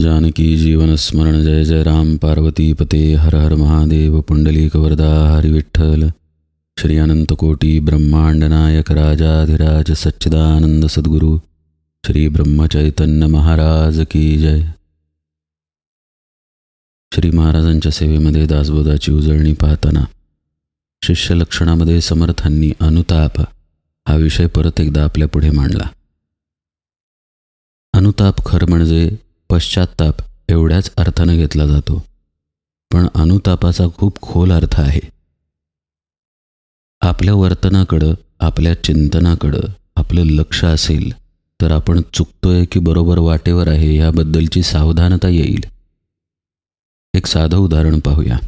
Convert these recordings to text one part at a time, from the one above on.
जानकी जीवनस्मरण जय जय राम पार्वती पते हर हर महादेव पुंडलिक वरदा हरी विठ्ठल श्री अनंत कोटी ब्रह्मांड नायक राजाधिराज सच्चिदानंद सद्गुरू श्री ब्रह्मचैतन्य महाराज की जय। श्री महाराजांच्या सेवेमध्ये दासबोधाची उजळणी पाहताना शिष्य लक्षणामध्ये समर्थांनी अनुताप हा विषय परत एकदा आपल्या पुढे मांडला. अनुताप खरं म्हणजे पश्चात्ताप एवढ्याच अर्थानं घेतला जातो. पण अनुतापाचा खूप खोल अर्थ आहे. आपल्या वर्तनाकडं आपल्या चिंतनाकडं आपलं लक्ष असेल तर आपण चुकतोय की बरोबर वाटेवर आहे याबद्दलची सावधानता येईल. एक साधं उदाहरण पाहूया.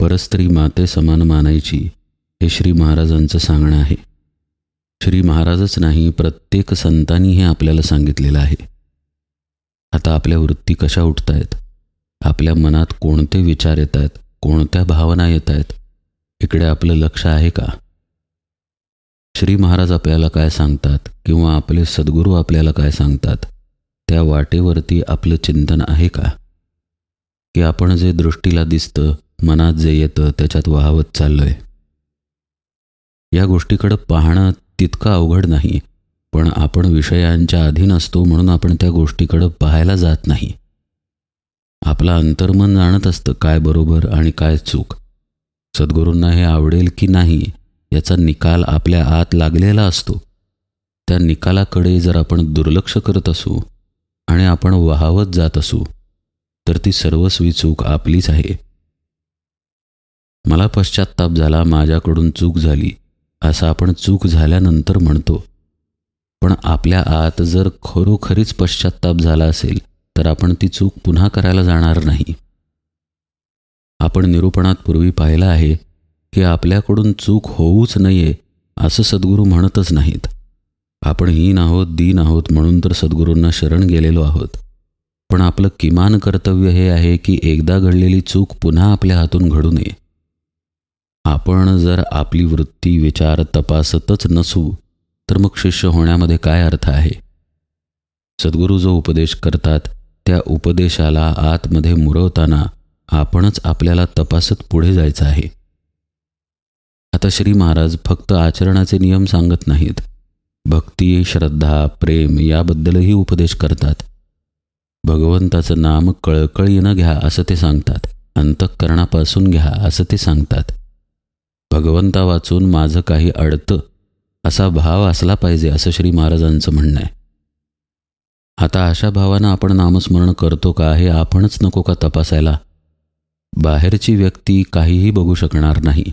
परस्त्री माते समान मानायची हे श्री महाराजांचं सांगणं आहे. श्री महाराजच नाही प्रत्येक संतांनी हे आपल्याला सांगितलेलं आहे. आता आपल्या वृत्ती कशा उठत आहेत आपल्या मनात कोणते विचार येत आहेत कोणत्या भावना येत आहेत इकडे आपलं लक्ष आहे का? श्री महाराज आपल्याला काय सांगतात किंवा आपले सद्गुरू आपल्याला काय सांगतात? त्या वाटेवरती आपलं चिंतन आहे का? की आपण जे दृष्टीला दिसतं मनात जे येतं त्याच्यात वाहवत चाललंय. या गोष्टीकडं पाहणं तितकं अवघड नाही. पण आपण विषयांच्या अधीन असतो म्हणून आपण त्या गोष्टीकडं पाहायला जात नाही. आपलं अंतर्मन जाणत असतं काय बरोबर आणि काय चूक. सद्गुरूंना हे आवडेल की नाही याचा निकाल आपल्या आत लागलेला असतो. त्या निकालाकडे जर आपण दुर्लक्ष करत असू आणि आपण वाहवत जात असू तर ती सर्वस्वी चूक आपलीच आहे. मला पश्चाताप झाला माझ्याकडून चूक झाली असं आपण चूक झाल्यानंतर म्हणतो. पण आपल्या आत जर खरोखरीच पश्चात्ताप झाला असेल तर आपण ती चूक पुन्हा करायला जाणार नाही. आपण निरूपणात पूर्वी पाहिलं आहे की आपल्याकडून चूक होऊच नये असं सद्गुरू म्हणतच नाहीत. आपण हीन आहोत दीन आहोत म्हणून तर सद्गुरूंना शरण गेलेलो आहोत. पण आपलं किमान कर्तव्य हे आहे की एकदा घडलेली चूक पुन्हा आपल्या हातून घडू नये. आपण जर आपली वृत्ती विचार तपासतच नसू तर मग शिष्य होण्यामध्ये काय अर्थ आहे? सद्गुरू जो उपदेश करतात त्या उपदेशाला आतमध्ये मुरवताना आपणच आपल्याला तपासत पुढे जायचं आहे. आता श्री महाराज फक्त आचरणाचे नियम सांगत नाहीत. भक्ती श्रद्धा प्रेम याबद्दलही उपदेश करतात. भगवंताचं नाम कळकळीनं घ्या असं ते सांगतात. अंतःकरणापासून घ्या असं ते सांगतात. भगवंता वाचून माझं काही अडतं असा भाव असला पाहिजे असं श्री महाराजांचं म्हणणं आहे. आता अशा भावानं आपण नामस्मरण करतो का हे आपणच नको का तपासायला? बाहेरची व्यक्ती काहीही बघू शकणार नाही.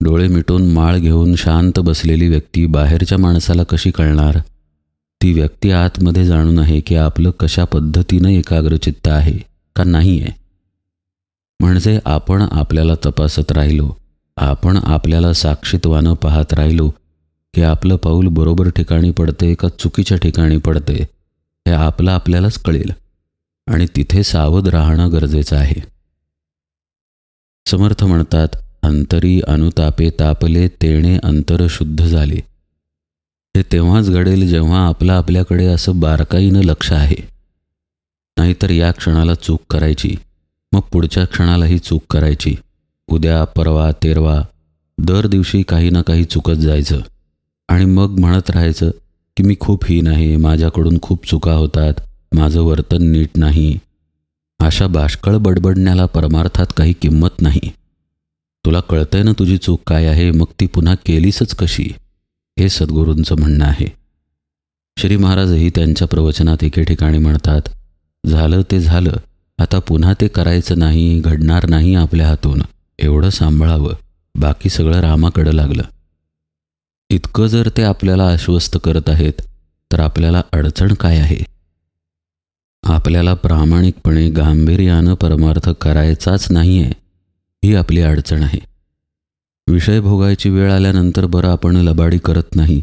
डोळे मिटून माळ घेऊन शांत बसलेली व्यक्ती बाहेरच्या माणसाला कशी कळणार? ती व्यक्ती आतमध्ये जाणून आहे की आपलं कशा पद्धतीनं एकाग्रचित्त आहे का नाही आहे म्हणजे आपण आपल्याला तपासत राहिलो आपण आपल्याला साक्षीत्वानं पाहत राहिलो की आपलं पाऊल बरोबर ठिकाणी पडते का चुकीच्या ठिकाणी पडते हे आपलं आपल्यालाच कळेल. आणि तिथे सावध राहणं गरजेचं आहे. समर्थ म्हणतात अंतरी अनुतापे तापले तेणे अंतर शुद्ध झाले. हे तेव्हाच घडेल जेव्हा आपलं आपल्याकडे असं बारकाईनं लक्ष आहे. नाहीतर या क्षणाला चूक करायची मग पुढच्या क्षणालाही चूक करायची. उद्या परवा तेरवा दर दिवशी काही ना काही चुकत जायचं. आणि मग म्हणत राहायचं की मी खूप हीन आहे माझ्याकडून खूप चुका होतात माझं वर्तन नीट नाही. अशा बाष्कळ बडबडण्याला परमार्थात काही किंमत नाही. तुला कळतंय ना तुझी चूक काय आहे? मग ती पुन्हा केलीसच कशी? हे सद्गुरूंचं म्हणणं आहे. श्री महाराजही त्यांच्या प्रवचनात एके ठिकाणी म्हणतात झालं ते झालं. आता पुन्हा ते करायचं नाही घडणार नाही आपल्या हातून. एवढं सांभाळावं. बाकी सगळं रामाकडं लागलं. इतकं जर ते आपल्याला आश्वस्त करत आहेत तर आपल्याला अडचण काय आहे? आपल्याला प्रामाणिकपणे गांभीर्यानं परमार्थ करायचाच नाही आहे ही आपली अडचण आहे. विषय भोगायची वेळ आल्यानंतर बरं आपण लबाडी करत नाही.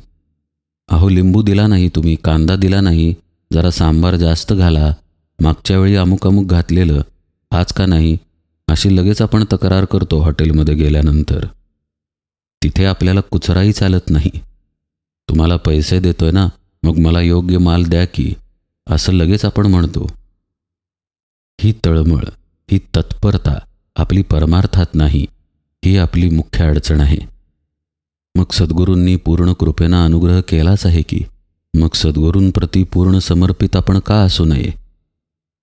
अहो लिंबू दिला नाही तुम्ही कांदा दिला नाही जरा सांबार जास्त घाला मागच्या वेळी अमुक अमुक घातलेलं आज का नाही अशी लगेच आपण तक्रार करतो हॉटेलमध्ये गेल्यानंतर. तिथे आपल्याला कुचराही चालत नाही. तुम्हाला पैसे देतोय ना मग मला योग्य माल द्या की असं लगेच आपण म्हणतो. ही तळमळ ही तत्परता आपली परमार्थात नाही ही आपली मुख्य अडचण आहे. मग सद्गुरूंनी पूर्ण कृपेनं अनुग्रह केलाच आहे की मग सद्गुरूंप्रती पूर्ण समर्पित आपण का असू नये?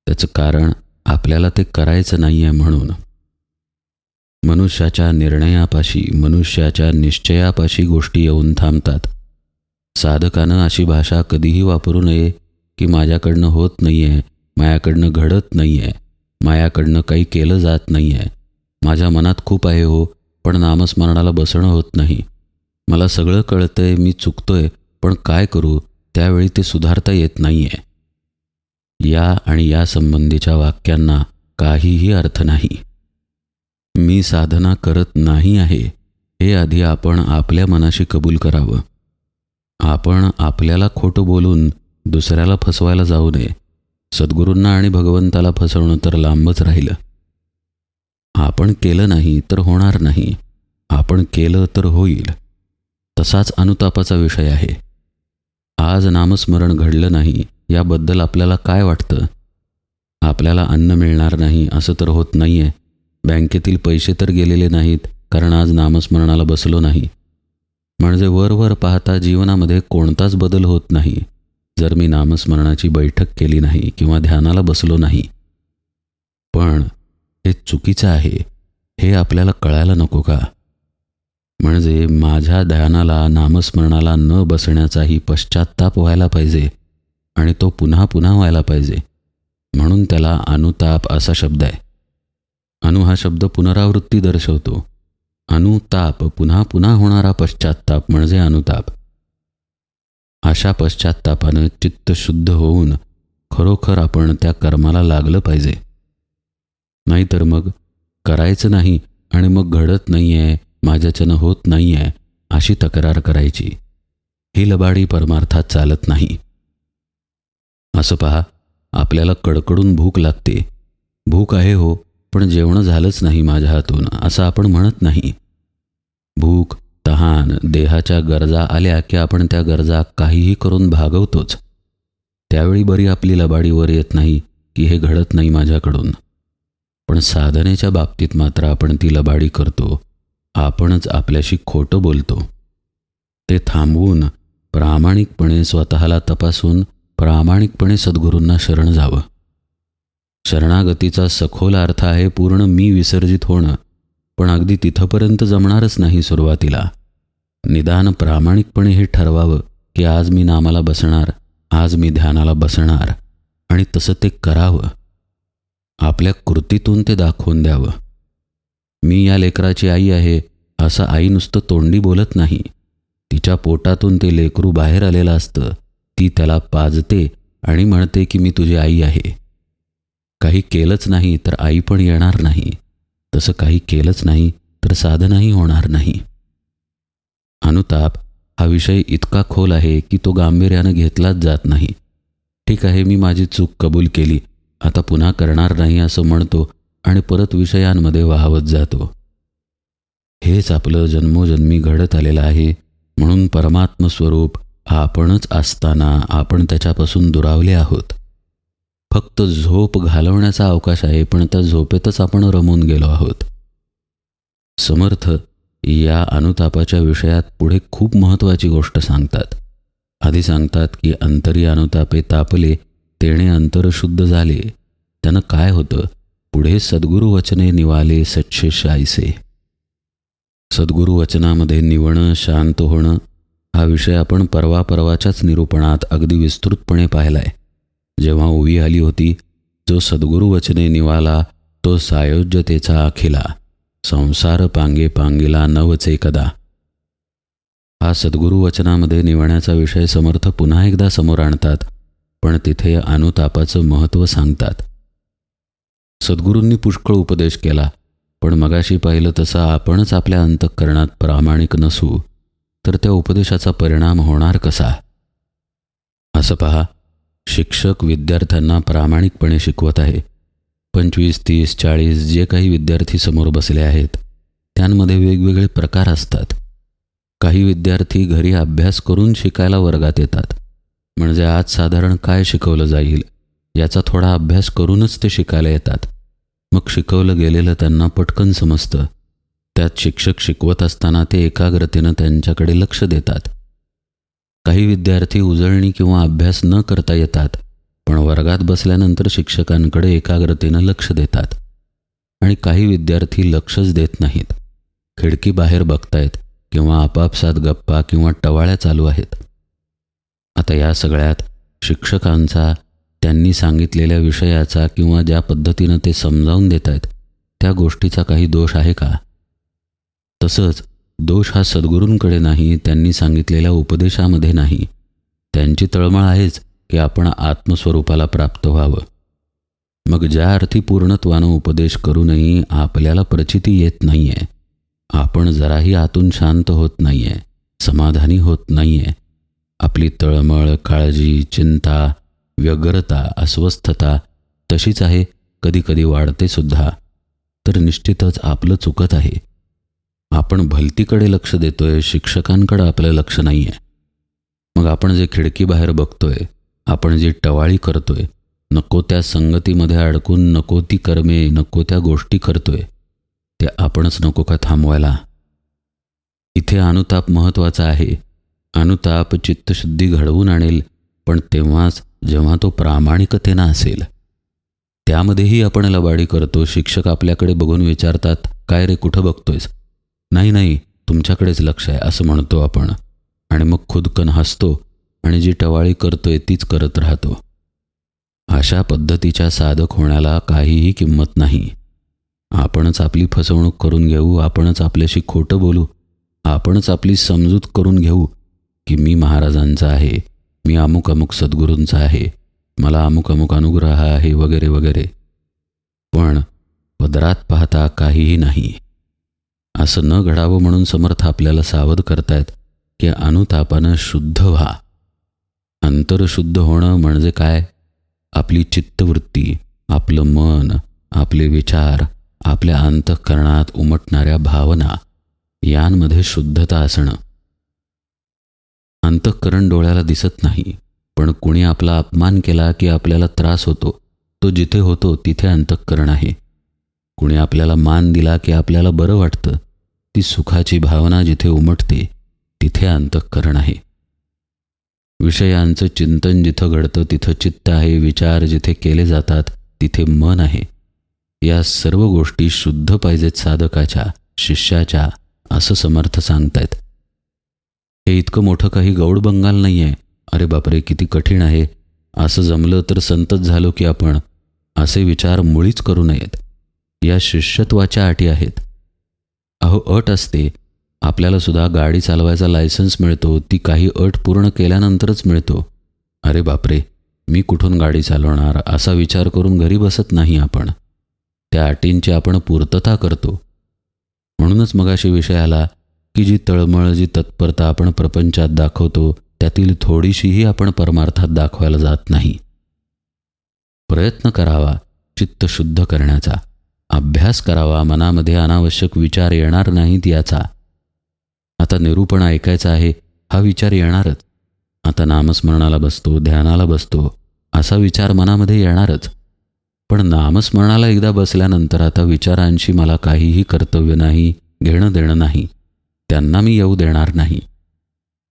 त्याचं कारण आपल्याला ते करायचं नाही आहे म्हणून. मनुष्याच्या निर्णयापाशी मनुष्याच्या निश्चयापाशी गोष्टी येऊन थांबतात. साधकानं अशी भाषा कधीही वापरू नये की माझ्याकडनं होत नाही आहे मायाकडनं घडत नाही आहे मायाकडनं काही केलं जात नाही आहे माझ्या मनात खूप आहे हो पण नामस्मरणाला बसणं होत नाही. मला सगळं कळतंय मी चुकतोय पण काय करू त्यावेळी ते सुधारता येत नाही आहे या आणि यासंबंधीच्या वाक्यांना काहीही अर्थ नाही. मी साधना करत नाही आहे हे आधी आपण आपल्या मनाशी कबूल करावं. आपण आपल्याला खोटं बोलून दुसऱ्याला फसवायला जाऊ नये. सद्गुरूंना आणि भगवंताला फसवणं तर लांबच राहिलं. आपण केलं नाही तर होणार नाही. आपण केलं तर होईल. तसाच अनुतापाचा विषय आहे. आज नामस्मरण घडलं नाही याबद्दल आपल्याला काय वाटतं? आपल्याला अन्न मिळणार नाही असं तर होत नाही आहे बँकेतील पैसे तर गेलेले नाहीत कारण आज नामस्मरणाला बसलो नाही. म्हणजे वरवर पाहता जीवनामध्ये कोणताच बदल होत नाही. जर मी नामस्मरणाची बैठक केली नाही किंवा ध्यानाला बसलो नाही. पण हे चुकीचं आहे हे आपल्याला कळायला नको का? म्हणजे माझ्या ध्यानाला नामस्मरणाला न बसण्याचाही पश्चात्ताप व्हायला पाहिजे आणि तो पुन्हा पुन्हा व्हायला पाहिजे. म्हणून त्याला अनुताप असा शब्द आहे. अनु हा शब्द पुनरावृत्ती दर्शवतो. अनुताप पुन्हा पुन्हा होणारा पश्चात्ताप म्हणजे अनुताप. अशा पश्चात्तापानं चित्त शुद्ध होऊन खरोखर आपण त्या कर्माला लागलं पाहिजे. नाहीतर मग करायचं नाही आणि मग घडत नाही आहे माझ्याच्यानं होत नाही आहे अशी तक्रार करायची. ही लबाडी परमार्थात चालत नाही. असं पहा आपल्याला कडकडून भूक लागते. भूक आहे हो पण जेवणं झालंच नाही माझ्या हातून असं आपण म्हणत नाही. भूक तहान देहाच्या गरजा आल्या की आपण त्या गरजा काहीही करून भागवतोच. त्यावेळी बरी आपली लबाडीवर येत नाही की हे घडत नाही माझ्याकडून. पण साधनेच्या बाबतीत मात्र आपण ती लबाडी करतो आपणच आपल्याशी खोटं बोलतो. ते थांबवून प्रामाणिकपणे स्वतःला तपासून प्रामाणिकपणे सद्गुरूंना शरण जावं. शरणागतीचा सखोल अर्थ आहे पूर्ण मी विसर्जित होणं पण अगदी तिथंपर्यंत जमणारच नाही सुरुवातीला. निदान प्रामाणिकपणे हे ठरवावं की आज मी नामाला बसणार आज मी ध्यानाला बसणार आणि तसं ते करावं. आपल्या कृतीतून ते दाखवून द्यावं. मी या लेकराची आई आहे असं आई नुसतं तोंडी बोलत नाही. तिच्या पोटातून ते लेकरू बाहेर आलेलं असतं ती त्याला पाजते आणि म्हणते की मी तुझी आई आहे. काही केलंच नाही तर आई पण येणार नाही. तसं काही केलंच नाही तर साधनही होणार नाही. अनुताप हा विषय इतका खोल आहे की तो गांभीर्यानं घेतलाच जात नाही. ठीक आहे मी माझी चूक कबूल केली. आता पुन्हा करणार नाही असं म्हणतो आणि परत विषयांमध्ये वाहवत जातो. हेच आपलं जन्मोजन्मी घडत आलेलं आहे. म्हणून परमात्मस्वरूप आपणच असताना आपण त्याच्यापासून दुरावले आहोत. फक्त झोप घालवण्याचा अवकाश आहे पण त्या झोपेतच आपण रमून गेलो आहोत. समर्थ या अनुतापाच्या विषयात पुढे खूप महत्त्वाची गोष्ट सांगतात. आधी सांगतात की अंतरी अनुतापे तापले तेणे अंतर शुद्ध झाले. त्यानं काय होतं? पुढे सद्गुरु वचने निवाले सच्चे शायसे. सद्गुरु वचनामध्ये निवणं शांत होणं हा विषय आपण परवा परवाच्याच निरूपणात अगदी विस्तृतपणे पाहिलाय. जेव्हा ओवी आली होती जो सद्गुरु वचने निवाला तो सायोज्यतेचा अखिला. संसार पांगे पांगिला नवचे कदा हा सद्गुरुवचनामध्ये निवण्याचा विषय समर्थ पुन्हा एकदा समोर आणतात पण तिथे अनुतापाचं महत्त्व सांगतात. सद्गुरूंनी पुष्कळ उपदेश केला पण मगाशी पाहिलं तसं आपणच आपल्या अंतःकरणात प्रामाणिक नसू तर त्या उपदेशाचा परिणाम होणार कसा? असं पहा शिक्षक विद्यार्थ्यांना प्रामाणिकपणे शिकवत आहे. पंचवीस तीस चाळीस जे काही विद्यार्थी समोर बसले आहेत त्यांमध्ये वेगवेगळे प्रकार असतात. काही विद्यार्थी घरी अभ्यास करून शिकायला वर्गात येतात. म्हणजे आज साधारण काय शिकवलं जाईल याचा थोडा अभ्यास करूनच ते शिकायला येतात. मग शिकवलं गेलेलं त्यांना पटकन समजतं. त्यात शिक्षक शिकवत असताना ते एकाग्रतेनं त्यांच्याकडे लक्ष देतात. काही विद्यार्थी उजळणी किंवा अभ्यास न करता येतात पण वर्गात बसल्यानंतर शिक्षकांकडे एकाग्रतेनं लक्ष देतात. आणि काही विद्यार्थी लक्षच देत नाहीत. खिडकी बाहेर बघतायत किंवा आपापसात गप्पा किंवा टवाळ्या चालू आहेत. आता या सगळ्यात शिक्षकांचा त्यांनी सांगितलेल्या विषयाचा किंवा ज्या पद्धतीनं ते समजावून देत आहेत त्या गोष्टीचा काही दोष आहे का? तसंच दोष हा सद्गुरूंकडे नाही त्यांनी सांगितलेल्या उपदेशामध्ये नाही. त्यांची तळमळ आहेच की आपण आत्मस्वरूपाला प्राप्त व्हावं. मग ज्या अर्थी पूर्णत्वानं उपदेश करूनही आपल्याला प्रचिती येत नाही आहे आपण जराही आतून शांत होत नाही आहे समाधानी होत नाही आहे आपली तळमळ काळजी चिंता व्यग्रता अस्वस्थता तशीच आहे कधीकधी वाढते सुद्धा. तर निश्चितच आपलं चुकत आहे. आपण भलतीकडे लक्ष देतोय शिक्षकांकडे आपलं लक्ष नाही आहे मग आपण जे खिडकी बाहेर बघतोय आपण जी टवाळी करतोय नको त्या संगतीमध्ये अडकून नको ती कर्मे नको त्या गोष्टी करतोय ते आपणच नको का थांबवायला? इथे अनुताप महत्त्वाचा आहे. अनुताप चित्तशुद्धी घडवून आणेल पण तेव्हाच जेव्हा तो प्रामाणिकतेनं असेल. त्यामध्येही आपण लबाडी करतो शिक्षक आपल्याकडे बघून विचारतात काय रे कुठं बघतोयस? नाही नाही तुमच्याकडेच लक्ष आहे असं म्हणतो आपण. आणि मग खुदकन हसतो आणि जी टवाळी करतोय तीच करत राहतो. अशा पद्धतीच्या साधक होण्याला काहीही किंमत नाही. आपणच आपली फसवणूक करून घेऊ आपणच आपल्याशी खोटं बोलू आपणच आपली समजूत करून घेऊ की मी महाराजांचा आहे मी अमुक अमुक सद्गुरूंचा आहे मला अमुक अमुक अनुग्रह आहे वगैरे वगैरे. पण पदरात पाहता काहीही नाही. असं न घडावं म्हणून समर्थ आपल्याला सावध करतायत की अनुतापानं शुद्ध व्हा. अंतरशुद्ध होणं म्हणजे काय? आपली चित्तवृत्ती आपलं मन आपले विचार आपल्या अंतःकरणात उमटणाऱ्या भावना यांमध्ये शुद्धता असणं. अंतःकरण डोळ्याला दिसत नाही पण कुणी आपला अपमान केला की आपल्याला त्रास होतो तो जिथे होतो तिथे अंतःकरण आहे. कुणी आपल्याला मान दिला की आपल्याला बरं वाटतं ती सुखाची भावना जिथे उमटते तिथे अंतःकरण आहे. विषयांचं चिंतन जिथं घडतं तिथं चित्त आहे विचार जिथे केले जातात तिथे मन आहे. या सर्व गोष्टी शुद्ध पाहिजेत साधकाच्या शिष्याच्या असं समर्थ सांगतायत. हे इतकं मोठं काही गौड बंगाल नाही आहे अरे बापरे किती कठीण आहे. असं जमलं तर संतच झालो की आपण असे विचार मुळीच करू नयेत. या शिष्यत्वाच्या अटी आहेत. अहो अट असते. आपल्याला सुद्धा गाडी चालवायचा लायसन्स मिळतो ती काही अट पूर्ण केल्यानंतरच मिळतो. अरे बापरे मी कुठून गाडी चालवणार असा विचार करून घरी बसत नाही आपण. त्या अटींची आपण पूर्तता करतो. म्हणूनच मगाशी विषय आला की जी तळमळ जी तत्परता आपण प्रपंचात दाखवतो त्यातील थोडीशीही आपण परमार्थात दाखवायला जात नाही. प्रयत्न करावा चित्त शुद्ध करण्याचा. अभ्यास करावा मनामध्ये अनावश्यक विचार येणार नाहीत याचा. आता निरूपण ऐकायचं आहे हा विचार येणारच. आता नामस्मरणाला बसतो ध्यानाला बसतो असा विचार मनामध्ये येणारच. पण नामस्मरणाला एकदा बसल्यानंतर आता विचारांशी मला काहीही कर्तव्य नाही घेणं देणं नाही. त्यांना मी येऊ देणार नाही.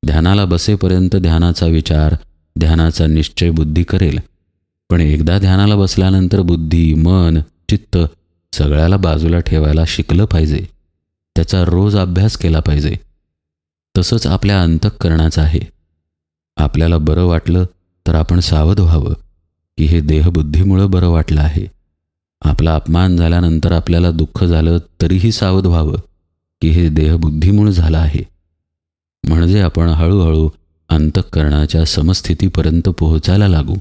ध्यानाला बसेपर्यंत ध्यानाचा विचार ध्यानाचा निश्चय बुद्धी करेल. पण एकदा ध्यानाला बसल्यानंतर बुद्धी मन चित्त सगळ्याला बाजूला ठेवायला शिकलं पाहिजे. त्याचा रोज अभ्यास केला पाहिजे. तसंच आपल्या अंतःकरणाचं आहे. आपल्याला बरं वाटलं तर आपण सावध व्हावं की हे देहबुद्धीमुळं बरं वाटलं आहे. आपला अपमान झाल्यानंतर आपल्याला दुःख झालं तरीही सावध व्हावं की हे देहबुद्धीमुळं झालं आहे. म्हणजे आपण हळूहळू अंतःकरणाच्या समस्थितीपर्यंत पोहोचायला लागू.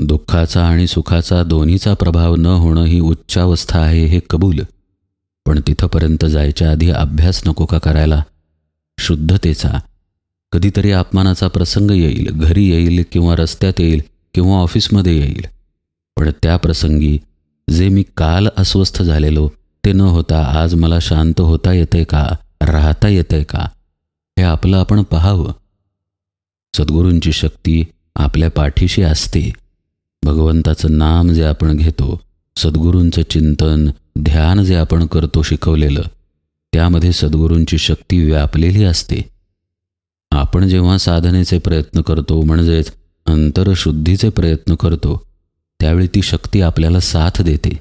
दुःखाचा आणि सुखाचा दोन्हीचा प्रभाव न होणं ही उच्चावस्था आहे हे कबूल. पण तिथंपर्यंत जायच्या आधी अभ्यास नको का करायला? शुद्धतेचा. कधीतरी अपमानाचा प्रसंग येईल घरी येईल किंवा रस्त्यात येईल किंवा ऑफिसमध्ये येईल. पण त्या प्रसंगी जे मी काल अस्वस्थ झालेलो ते न होता आज मला शांत होता येतंय का? राहता येतंय का? हे आपलं आपण पाहावं. सद्गुरूंची शक्ती आपल्या पाठीशी असते. भगवंताचं नाम जे आपण घेतो सद्गुरूंचं चिंतन ध्यान जे आपण करतो शिकवलेलं त्यामध्ये सद्गुरूंची शक्ती व्यापलेली असते. आपण जेव्हा साधनेचे प्रयत्न करतो म्हणजेच अंतरशुद्धीचे प्रयत्न करतो त्यावेळी ती शक्ती आपल्याला साथ देते.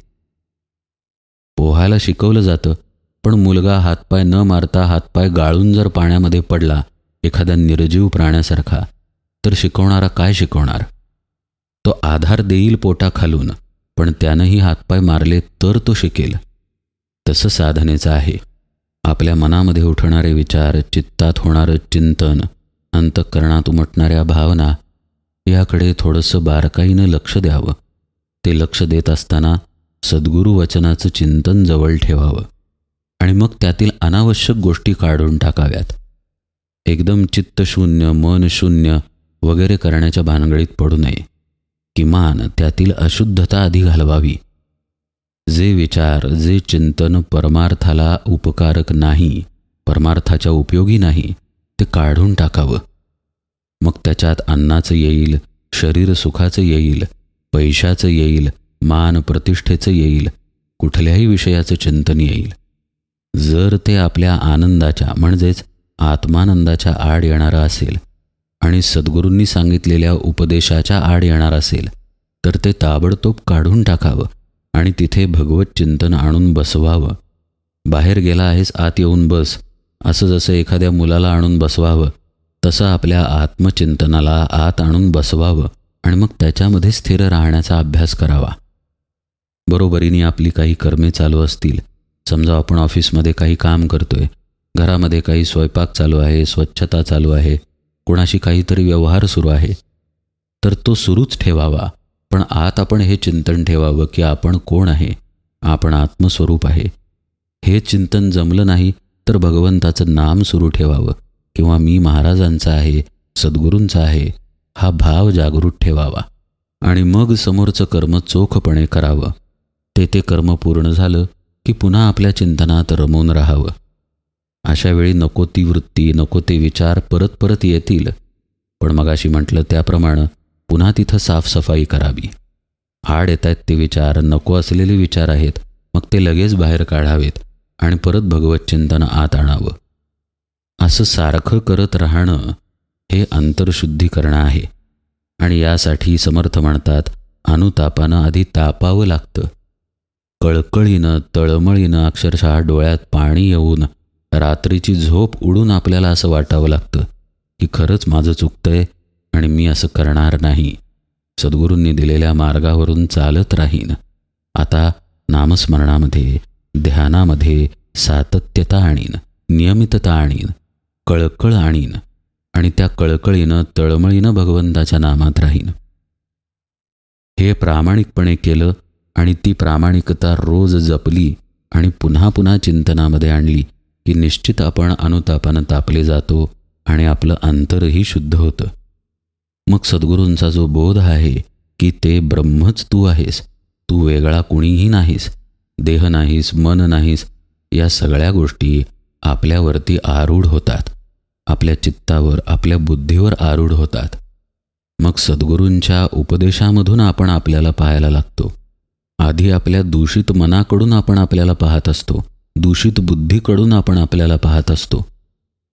पोहायला शिकवलं जातं पण मुलगा हातपाय न मारता हातपाय गाळून जर पाण्यामध्ये पडला एखाद्या निर्जीव प्राण्यासारखा तर शिकवणारा काय शिकवणार? तो आधार देईल पोटा खालून पण त्यानंही हातपाय मारले तर तो शिकेल. तसं साधनेचं आहे. आपल्या मनामध्ये उठणारे विचार चित्तात होणारं चिंतन अंतःकरणात उमटणाऱ्या भावना याकडे थोडंसं बारकाईनं लक्ष द्यावं. ते लक्ष देत असताना सद्गुरू वचनाचं चिंतन जवळ ठेवावं. आणि मग त्यातील अनावश्यक गोष्टी काढून टाकाव्यात. एकदम चित्तशून्य मन शून्य वगैरे करण्याच्या भानगडीत पडू नये. किमान त्यातील अशुद्धता आधी घालवावी. जे विचार जे चिंतन परमार्थाला उपकारक नाही परमार्थाच्या उपयोगी नाही ते काढून टाकावं. मग त्याच्यात अन्नाचं येईल शरीर सुखाचं येईल पैशाचं येईल मान प्रतिष्ठेचं येईल कुठल्याही विषयाचं चिंतन येईल. जर ते आपल्या आनंदाच्या म्हणजेच आत्मानंदाच्या आड येणारं असेल आणि सद्गुरूंनी सांगितलेल्या उपदेशाच्या आड येणार असेल तर ते ताबडतोब काढून टाकावं आणि तिथे भगवत चिंतन आणून बसवावं. बाहेर गेला आहेस आत येऊन बस. असं जसं एखाद्या मुलाला आणून बसवावं तसं आपल्या आत्मचिंतनाला आत आणून बसवावं आणि मग त्याच्यामध्ये स्थिर राहण्याचा अभ्यास करावा. बरोबरीने आपली काही कर्मे चालू असतील. समजा आपण ऑफिसमध्ये काही काम करतोय घरामध्ये काही स्वयंपाक चालू आहे स्वच्छता चालू आहे कोणाशी काहीतरी व्यवहार सुरू आहे तर तो सुरूच ठेवावा. पण आत आपण हे चिंतन ठेवावं की आपण कोण आहे? आपण आत्मस्वरूप आहे. हे चिंतन जमलं नाही तर भगवंताचं नाम सुरू ठेवावं किंवा मी महाराजांचा आहे सद्गुरूंचा आहे हा भाव जागृत ठेवावा. आणि मग समोरचं कर्म चोखपणे करावं. ते ते कर्म पूर्ण झालं की पुन्हा आपल्या चिंतनात रमून राहावं. अशा वेळी नको ती वृत्ती नको ते विचार परत परत येतील. पण मगाशी म्हटलं त्याप्रमाणे पुन्हा तिथं साफसफाई करावी. आड येत आहेत ते विचार नको असलेले विचार आहेत मग ते लगेच बाहेर काढावेत आणि परत भगवत चिंतन आत आणावं. असं सारखं करत राहणं हे अंतर्शुद्धीकरण आहे. आणि यासाठी समर्थ म्हणतात अनुतापानं आधी तापावं लागतं. कळकळीनं तळमळीनं अक्षरशः डोळ्यात पाणी येऊन रात्रीची झोप उडून आपल्याला असं वाटावं लागतं की खरंच माझं चुकतंय आणि मी असं करणार नाही. सद्गुरूंनी दिलेल्या मार्गावरून चालत राहीन. आता नामस्मरणामध्ये ध्यानामध्ये सातत्यता आणीन नियमितता आणीन कळकळ आणीन आणि त्या कळकळीनं तळमळीनं भगवंताच्या नामात राहीन. हे प्रामाणिकपणे केलं आणि ती प्रामाणिकता रोज जपली आणि पुन्हा पुन्हा चिंतनामध्ये आणली की निश्चित आपण अनुतापानं तापले जातो आणि आपलं अंतरही शुद्ध होतं. मग सद्गुरूंचा जो बोध आहे की ते ब्रह्मच तू आहेस तू वेगळा कुणीही नाहीस देह नाहीस मन नाहीस या सगळ्या गोष्टी आपल्यावरती आरूढ होतात. आपल्या चित्तावर आपल्या बुद्धीवर आरूढ होतात. मग सद्गुरूंच्या उपदेशामधून आपण आपल्याला पाहायला लागतो. आधी आपल्या दूषित मनाकडून आपण आपल्याला पाहत असतो. दूषित बुद्धीकडून आपण आपल्याला पाहत असतो.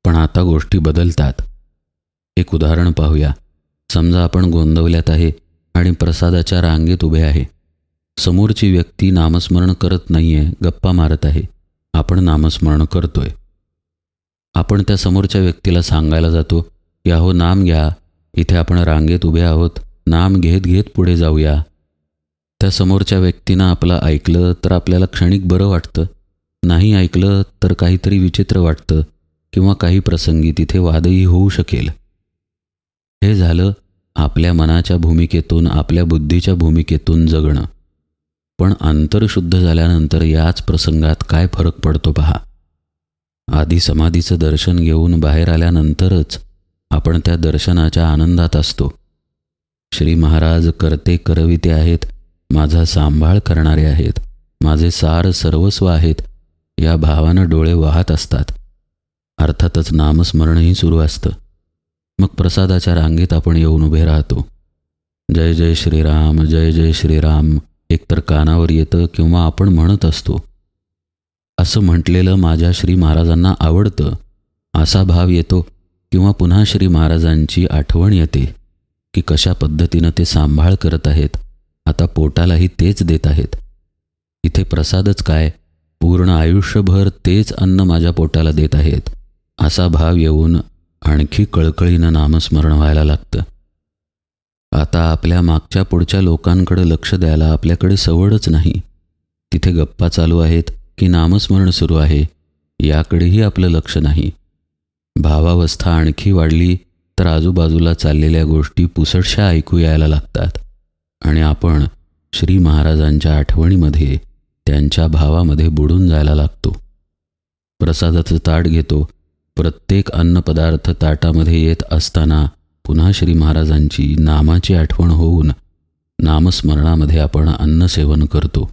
पण आता गोष्टी बदलतात. एक उदाहरण पाहूया. समजा आपण गोंदवल्यात आहे आणि प्रसादाच्या रांगेत उभे आहे. समोरची व्यक्ती नामस्मरण करत नाही आहे गप्पा मारत आहे. आपण नामस्मरण करतोय. आपण त्या समोरच्या व्यक्तीला सांगायला जातो की अहो नाम घ्या. इथे आपण रांगेत उभे आहोत. नाम घेत घेत पुढे जाऊया. त्या समोरच्या व्यक्तीनं आपलं ऐकलं तर आपल्याला क्षणिक बरं वाटतं. नाही ऐकलं तर काहीतरी विचित्र वाटतं किंवा काही प्रसंगी तिथे वादही होऊ शकेल. हे झालं आपल्या मनाच्या भूमिकेतून आपल्या बुद्धीच्या भूमिकेतून जगणं. पण अंतरशुद्ध झाल्यानंतर याच प्रसंगात काय फरक पडतो पहा. आधी समाधीचं दर्शन घेऊन बाहेर आल्यानंतरच आपण त्या दर्शनाच्या आनंदात असतो. श्री महाराज करते करविते आहेत माझा सांभाळ करणारे आहेत माझे सार सर्वस्व आहेत या भावानं डोळे वाहत असतात. अर्थातच नामस्मरणही सुरू असतं. मग प्रसादाच्या रांगेत आपण येऊन उभे राहतो. जय जय श्रीराम जय जय श्रीराम एकतर कानावर येतं किंवा आपण म्हणत असतो. असं म्हटलेलं माझ्या श्री महाराजांना आवडतं. असा भाव येतो किंवा पुन्हा श्री महाराजांची आठवण येते की कशा पद्धतीनं ते सांभाळ करत आहेत. आता पोटालाही तेच देत आहेत. इथे प्रसादच काय? पूर्ण आयुष्यभर तेच अन्न माझ्या पोटाला देत आहेत असा भाव येऊन आणखी कळकळीनं नामस्मरण व्हायला लागतं. आता आपल्या मागच्या पुढच्या लोकांकडे लक्ष द्यायला आपल्याकडे सवडच नाही. तिथे गप्पा चालू आहेत की नामस्मरण सुरू आहे याकडेही आपलं लक्ष नाही. भावावस्था आणखी वाढली तर आजूबाजूला चाललेल्या गोष्टी पुसटशा ऐकू यायला लागतात. आणि आपण श्री महाराजांच्या आठवणीमध्ये त्यांच्या भावामध्ये बुडून जायला लागतो. प्रसादाचं ताट घेतो. प्रत्येक अन्नपदार्थ ताटामध्ये येत असताना पुन्हा श्री महाराजांची नामाची आठवण होऊन नामस्मरणामध्ये आपण अन्नसेवन करतो.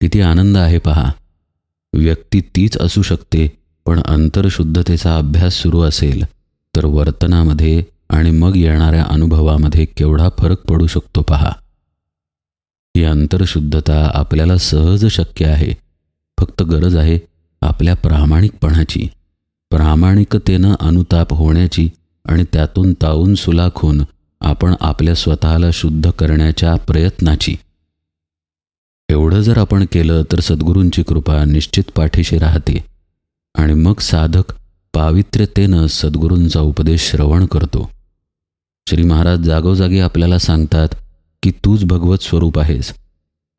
किती आनंद आहे पहा. व्यक्ती तीच असू शकते पण अंतरशुद्धतेचा अभ्यास सुरू असेल तर वर्तनामध्ये आणि मग येणाऱ्या अनुभवामध्ये केवढा फरक पडू शकतो पहा. ही अंतरशुद्धता आपल्याला सहज शक्य आहे. फक्त गरज आहे आपल्या प्रामाणिकपणाची. प्रामाणिकतेनं अनुताप होण्याची आणि त्यातून तावून सुलाखून आपण आपल्या स्वतःला शुद्ध करण्याच्या प्रयत्नाची. एवढं जर आपण केलं तर सद्गुरूंची कृपा निश्चित पाठीशी राहते आणि मग साधक पावित्र्यतेनं सद्गुरूंचा उपदेश श्रवण करतो. श्री महाराज जागोजागी आपल्याला सांगतात की तूच भगवत स्वरूप आहेस.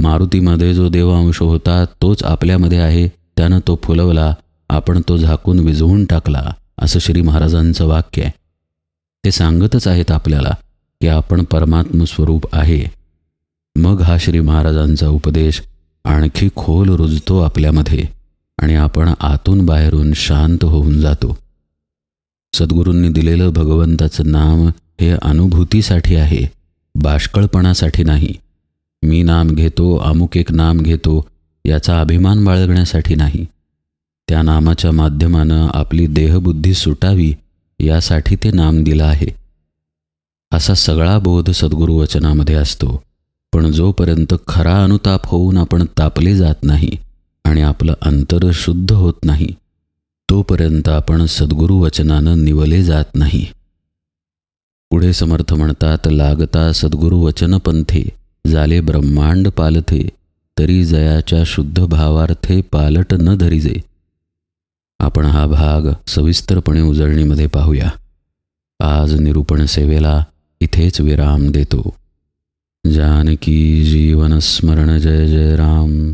मारुतीमध्ये जो देवांश होता तोच आपल्यामध्ये आहे. त्यानं तो फुलवला आपण तो झाकून विझवून टाकला असं श्री महाराजांचं वाक्य आहे. ते सांगतच आहेत आपल्याला की आपण परमात्म स्वरूप आहे. मग हा श्री महाराजांचा उपदेश आणखी खोल रुजतो आपल्यामध्ये आणि आपण आतून बाहेरून शांत होऊन जातो. सद्गुरूंनी दिलेलं भगवंताचं नाम हे अनुभूतीसाठी आहे. बाष्कळपणासाठी नाही. मी नाम घेतो अमुक एक नाम घेतो याचा अभिमान बाळगण्यासाठी नाही. त्या नामाच्या माध्यमानं आपली देहबुद्धी सुटावी यासाठी ते नाम दिलं आहे. असा सगळा बोध सद्गुरू वचनामध्ये असतो. पण जोपर्यंत खरा अनुताप होऊन आपण तापले जात नाही आणि आपलं अंतर शुद्ध होत नाही तोपर्यंत आपण सद्गुरू वचनानं निवले जात नाही. पुढे समर्थ म्हणतात लागता सद्गुरु वचनपंथे झाले ब्रह्मांड पालथे तरी जयाच्या शुद्ध भावार्थे पालट न धरिजे. आपण हा भाग सविस्तरपणे उजळणीमध्ये पाहूया. आज निरूपण सेवेला इथेच विराम देतो. जानकी जीवन स्मरण जय जय राम.